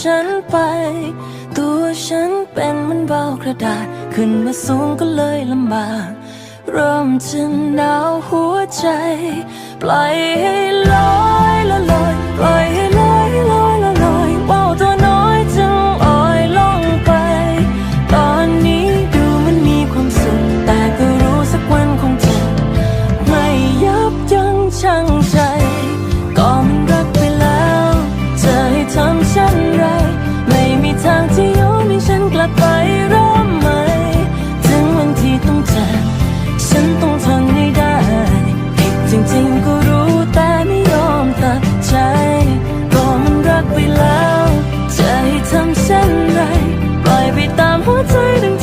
ฉันไป ตัวฉันเป็นมันเบากระดาษ ขึ้นมาสูงก็เลยลำบาก เริ่มจะหนาวหัวใจ ปล่อยให้ลอย ไม่มีทางที่ยอมให้ฉันกลับไปเริ่มใหม่ ถึงวันที่ต้องจาฉันต้องทนให้ได้จริงๆก็รู้แต่ไม่ยอมตัดใจก็มันรักไปแล้ว จะให้ทำเช่นไร ปล่อยไปตามหัวใจดัง